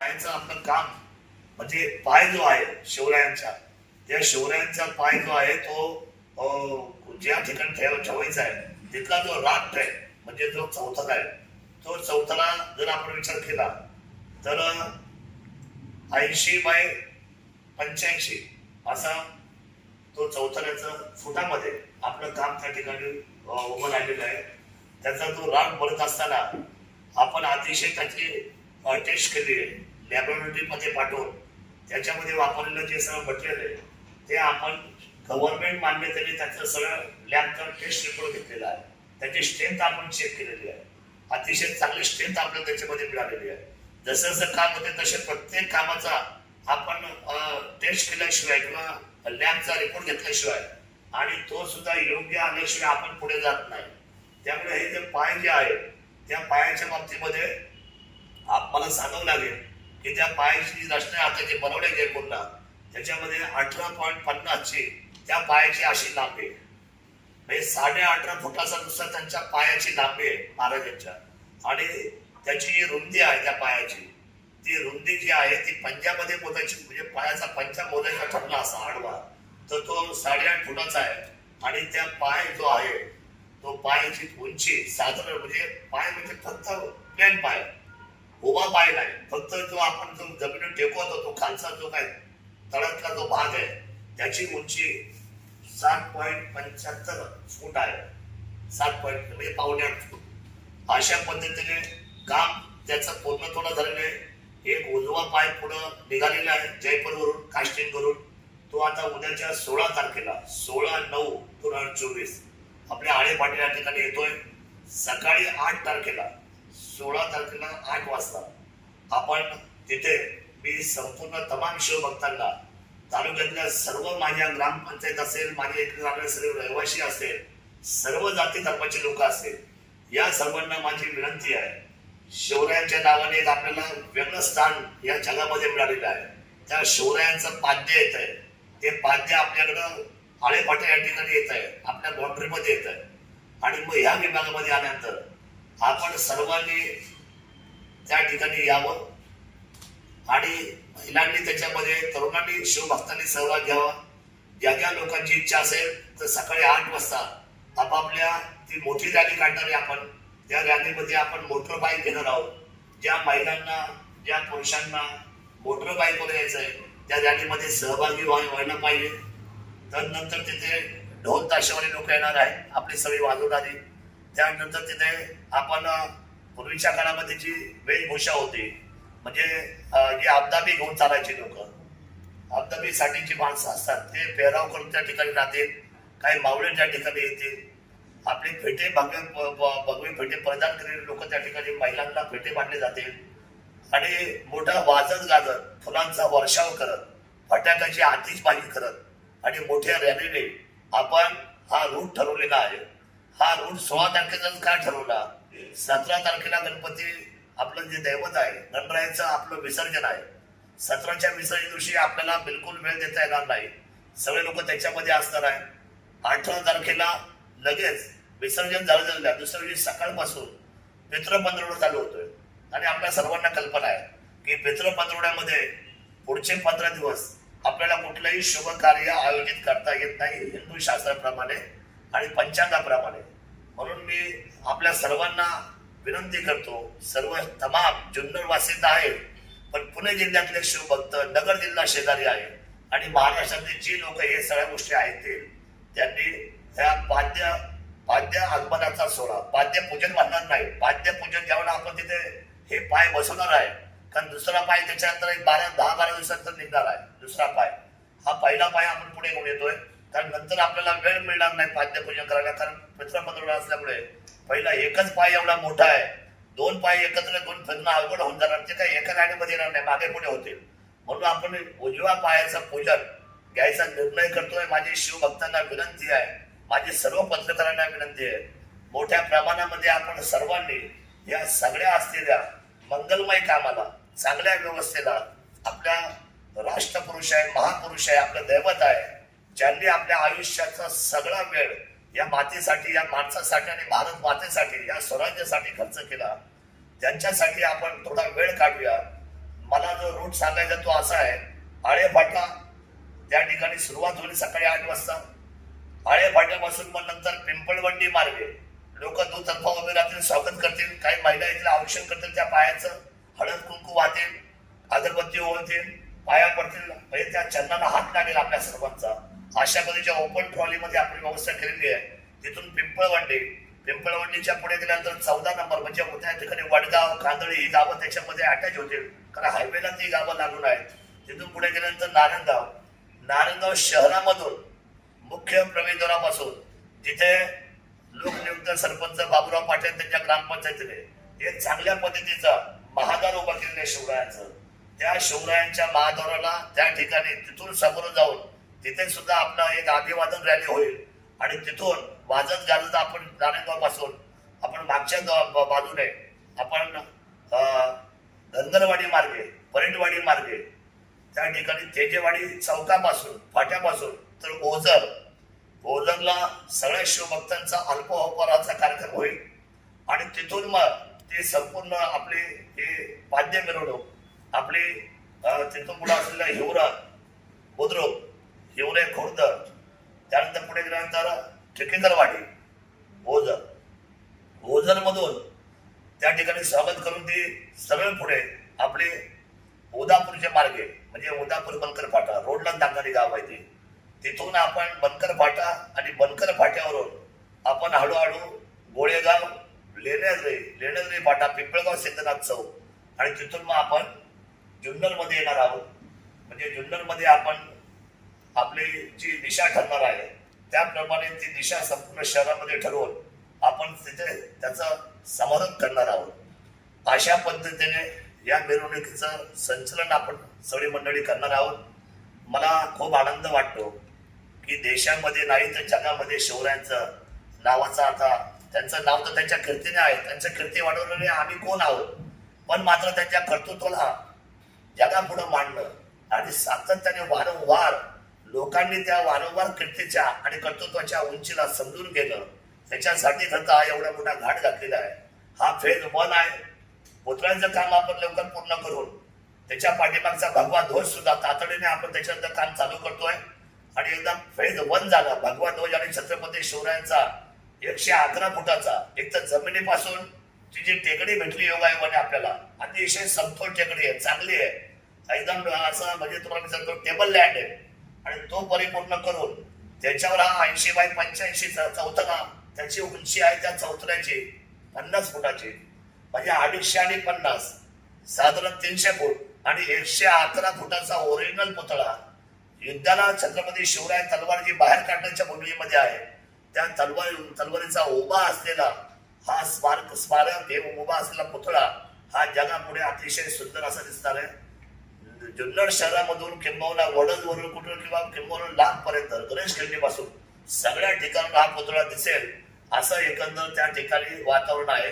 पायाचं आपलं काम. म्हणजे पाय जो आहे शिवरायांचा त्या शिवरायांचा पाय जो आहे तो ज्या ठिकाणी ठेव ठेवायचा आहे तिथला जो राट आहे म्हणजे जो चौथरा आहे तो चौथरा जर आपण विचार केला तर ऐंशी बाय पंच्याऐंशी असा तो चौथऱ्याचं फुटामध्ये आपलं काम त्या ठिकाणी उभं राहिलेलं आहे. त्याचा तो राग भरत असताना आपण अतिशय त्याची टेस्ट केली आहे. लॅबोरेटरीमध्ये पाठवून त्याच्यामध्ये वापरलेलं जे सगळं मटेरियल आहे ते आपण गव्हर्नमेंट मान्यतेने त्याचं सगळं लॅबचा टेस्ट रिपोर्ट घेतलेला आहे. त्याची स्ट्रेंथ आपण चेक केलेली आहे. अतिशय चांगली स्ट्रेंथ आपल्याला त्याच्यामध्ये मिळालेली आहे. जसं जसं काम होते तसे प्रत्येक कामाचा आपण टेस्ट केल्याशिवाय किंवा लॅबचा रिपोर्ट घेतल्याशिवाय आणि तो सुद्धा योग्य आल्याशिवाय आपण पुढे जात नाही. त्यामुळे हे जे पाय जे आहे त्या पायाच्या बाबतीमध्ये आपल्याला सांगावं लागेल हे त्या पायाची रचना आता जे बनवले जे पुन्हा त्याच्यामध्ये अठरा पॉईंट पन्नासची त्या पायाची अशी लांबी आहे. म्हणजे साडे अठरा फुटाचा नुसता त्यांच्या पायाची लांबी आहे महाराजांच्या. आणि त्याची जी रुंदी आहे त्या पायाची ती रुंदी जी आहे ती पंजामध्ये मोजायची म्हणजे पायाचा पंजा मोजायचा ठरला असा आडवा. तर तो साडेआठ फुटाचा आहे. आणि त्या पाय जो आहे तो पायाची उंची साधारण म्हणजे पाय म्हणजे फक्त प्लेन पाय. उभा पाय नाही फक्त जो आपण जो जमिनीवर टेकवतो तो खालचा जो काय तळातला जो भाग आहे त्याची उंची सात पॉईंट पंच्याहत्तर फूट आहे. सात पॉईंट म्हणजे पावणे आठ फूट. अशा पद्धतीने काम त्याचं पूर्ण थोडं झालेलं आहे. एक उजवा पाय पुढं निघालेला आहे जयपूरवरून कास्टिंग करून तो आता उद्याच्या सोळा तारखेला सोळा नऊ दोन हजार चोवीस. आपल्या आळेपाटी या ठिकाणी येतोय. सकाळी आठ तारखेला सोळा तारखेला आठ वाजता. आपण तिथे मी संपूर्ण तमाम शिवभक्तांना तालुक्यातल्या सर्व माझ्या ग्रामपंचायत असेल माझ्या इकडे राहणारे सर्व रहिवासी असेल सर्व जाती धर्माचे लोक असतील या सर्वांना माझी विनंती आहे. शिवरायांच्या नावाने एक आपल्याला वेगळं स्थान या जगामध्ये मिळालेलं आहे. त्या शिवरायांचं पाद्य येत आहे. ते पाद्य आपल्याकडं आळेपाट्या या ठिकाणी येत आहे. आपल्या बाउंड्रीमध्ये येत आहे. आणि मग ह्या विभागामध्ये आल्यानंतर आपण सर्वांनी त्या ठिकाणी यावं आणि महिलांनी त्याच्यामध्ये तरुणांनी शिवभक्तांनी सहभाग घ्यावा. ज्या ज्या लोकांची इच्छा असेल तर सकाळी आठ वाजता आपापल्या ती मोठी रॅली काढणार आहे आपण त्या रॅलीमध्ये आपण मोटर बाईक घेणार आहोत. ज्या महिलांना ज्या पुरुषांना मोटर बाईकवर यायचं आहे त्या रॅलीमध्ये सहभागी व्हाय- व्हायला पाहिजे. तर नंतर तिथे ढोल ताशावाले लोक येणार आहे आपली सगळी वाजवणारी. त्यानंतर तिथे आपण पूर्वीच्या काळामध्ये जी वेशभूषा होती म्हणजे जे जी अब्दाबी घेऊन चालायची लोक अब्दाबीसाठीची माणसं असतात ते पेहराव करून त्या ठिकाणी राहतील काही मावळे त्या ठिकाणी येतील. आपले फेटे भागे ब- ब- भगवे फेटे प्रदान केलेले लोक त्या ठिकाणी महिलांना फेटे बांधले जातील. आणि मोठा वाजत गाजत फुलांचा वर्षाव करत फटाक्याची आतिषबाजी करत आणि मोठ्या रॅलीने आपण हा रूट ठरवलेला आहे. हा रूट सोळा तारखेचा का ठरवला? सतरा तारखेला गणपती आपलं जे दैवत आहे गणरायाचं आपलं विसर्जन आहे. सतराच्या विसर्जन दिवशी आपल्याला बिलकुल वेळ देता येणार नाही. सगळे लोक त्याच्यामध्ये असणार आहे अठरा तारखेला लगेच विसर्जन झालं आहे दुसऱ्या दिवशी सकाळपासून पितृपंधरवडा चालू होतोय. आणि आपल्या सर्वांना कल्पना आहे की पितृपंधरवड्यामध्ये पुढचे पंधरा दिवस आपल्याला कुठलंही शुभ कार्य आयोजित करता येत नाही. हिंदू शास्त्राप्रमाणे आणि पंचांगाप्रमाणे. म्हणून मी आपल्या सर्वांना विनंती करतो सर्व तमाम जुन्नर वासित आहेत पण पुणे जिल्ह्यातले शिवभक्त नगर जिल्हा शेजारी आहे आणि महाराष्ट्रातले जी लोक हे सगळ्या गोष्टी आहेत ते त्यांनी ह्या पाद्य पाद्य आगमनाचा सोहळा पाद्य पूजन म्हणणार नाही. पाद्य पूजन ज्यावेळेला आपण तिथे हे पाय बसवणार आहे कारण दुसरा पाय त्याच्यानंतर एक बारा दहा बारा दिवसानंतर निघणार आहे दुसरा पाय. हा पहिला पाय आपण पुढे घेऊन येतोय. कारण नंतर आपल्याला वेळ मिळणार नाही पाद्यपूजन करायला कारण मित्रपत्र असल्यामुळे पहिला एकच पाय एवढा मोठा आहे. दोन पाय एकत्र दोन फिरणं अवघड होऊन जाणार. ते काही एका गाडीमध्ये येणार नाही मागे पुढे होतील. म्हणून आपण उजव्या पायाचं पूजन घ्यायचा निर्णय करतोय. माझी शिवभक्तांना विनंती आहे. माझी सर्व पत्रकारांना विनंती आहे. मोठ्या प्रमाणामध्ये आपण सर्वांनी या सगळ्या असलेल्या मंगलमय कामाला चांगल्या व्यवस्थेला आपल्या राष्ट्रपुरुष आहे महापुरुष आहे आपलं दैवत आहे. ज्यांनी आपल्या आयुष्याचा सगळा वेळ या मातेसाठी या माणसासाठी आणि भारत मातेसाठी या स्वराज्यासाठी खर्च केला त्यांच्यासाठी आपण थोडा वेळ काढूया. मला जो रूट सांगायचा तो असा आहे आळे फाटा त्या ठिकाणी सुरुवात होईल सकाळी आठ वाजता. आळे फाट्यापासून मग नंतर पिंपळवंडी मार्गे. लोक दुतर्फा उभे राहतील स्वागत करतील काही महिला इथलं औक्षण करतील त्या पायाचं. हळद कुंकू वाहतील अगरबत्ती ओळतील पाया पडतील. म्हणजे त्या चंदाला हात लागेल आपल्या सर्वांचा. आशामध्ये ओपन ट्रॉलीमध्ये आपण व्यवस्था केलेली आहे तिथून पिंपळवंडी पिंपळवंडीच्या पुढे गेल्यानंतर चौदा नंबर म्हणजे उद्या ठिकाणी वडगाव कांदळी ही गावं त्याच्यामध्ये अटॅच होतील. कारण हायवेला ती गावं लागून आहेत. तिथून पुढे गेल्यानंतर नारायणगाव नारायणगाव शहरामधून मुख्य प्रवेशद्वारापासून जिथे लोकनियुक्त सरपंच बाबुराव पाटील त्यांच्या ग्रामपंचायतीने एक चांगल्या पद्धतीचा महाद्वार उभा केलेलं आहे शिवरायांचं. त्या शिवरायांच्या महाद्वाराला त्या ठिकाणी तिथून समोर जाऊन तिथे सुद्धा आपला एक अभिवादन रॅली होईल. आणि तिथून वाजत गाजत आपण नारायणगावपासून आपण मागच्या बाजूने आपण धनगरवाडी मार्गे परेडवाडी मार्गे त्या ठिकाणी तेजेवाडी चौकापासून फाट्यापासून तर ओझर ओझरला सगळ्या शिवभक्तांचा अल्पोपहाराचा कार्यक्रम होईल. आणि तिथून मग ते संपूर्ण आपले हे वाद्य मिरवणूक आपली तिथून पुढे असलेल्या हिवरा बुद्रुक हिवरे खुर्द त्यानंतर पुढे गेल्यानंतर ठेकेकरवाडी ओझर ओझर त्या ठिकाणी स्वागत करून ती सरळ पुढे आपले उदापूरच्या मार्गे म्हणजे उदापूर बनकर फाटा रोडला लागणारी गाव आहे ती. तिथून आपण बनकर फाटा आणि बनकर फाट्यावरून आपण हळूहळू गोळेगाव लेण्याद्रे लेण्याद्रे फाटा पिंपळगाव सिद्धनाथ चौक आणि तिथून मग आपण जुन्नरमध्ये येणार आहोत. म्हणजे जुन्नरमध्ये आपण आपली जी दिशा ठरणार आहे त्याप्रमाणे ती दिशा संपूर्ण शहरामध्ये ठरवून आपण तिथे त्याचं समारोप करणार आहोत. अशा पद्धतीने या मिरवणुकीचं संचलन आपण सगळी मंडळी करणार आहोत. मला खूप आनंद वाटतो की देशामध्ये नाही तर जगामध्ये शिवरायांचं नावाचा आता त्यांचं नाव तर त्यांच्या कीर्तीने आहे त्यांचं कीर्ती वाढवलेले आम्ही कोण आहोत? पण मात्र त्यांच्या कर्तृत्वाला जगापुढं मांडणं आणि सातत्याने वारंवार लोकांनी त्या वारंवार कीर्तीच्या आणि कर्तृत्वाच्या उंचीला समजून घेणं त्याच्यासाठी खरं हा एवढा मोठा घाट घातलेला आहे. हा फेज वन आहे. पुत्रांचं काम आपण लवकर पूर्ण करून त्याच्या पाठीमागचा भगवा ध्वज सुद्धा तातडीने आपण त्याच्यानंतर काम चालू करतोय. आणि एकदम फेज वन झाला भगवा ध्वज आणि छत्रपती शिवरायांचा एकशे अकरा फुटाचा एक तर जमिनीपासून ती जी टेकडी भेटली योगायोगाने आपल्याला अतिशय समतोल टेकडी आहे चांगली आहे. एकदम असं म्हणजे तुम्हाला मी सांगतो टेबल लँड आहे. आणि तो परिपूर्ण करून त्याच्यावर हा ऐंशी बाय पंच्याऐंशी चौथका त्याची उंची आहे त्या चौथऱ्याची पन्नास फुटाची. म्हणजे अडीचशे आणि पन्नास. साधारण तीनशे फूट आणि एकशे अकरा फुटाचा ओरिजिनल पुतळा. युद्धाला छत्रपती शिवराय तलवार जी बाहेर काढण्याच्या भूमीमध्ये आहे त्या तलवार तलवारीचा उभा असलेला हा स्मारक स्मारक हे उभा असलेला पुतळा हा जगापुढे अतिशय सुंदर असा दिसणार आहे. जुन्नर शहरामधून किंबहुना वडदवरून कुठून किंवा किंबहुना लांबपर्यंत गणेश खिंडीपासून सगळ्या ठिकाणी हा पुतळा दिसेल असं एकंदर त्या ठिकाणी वातावरण आहे.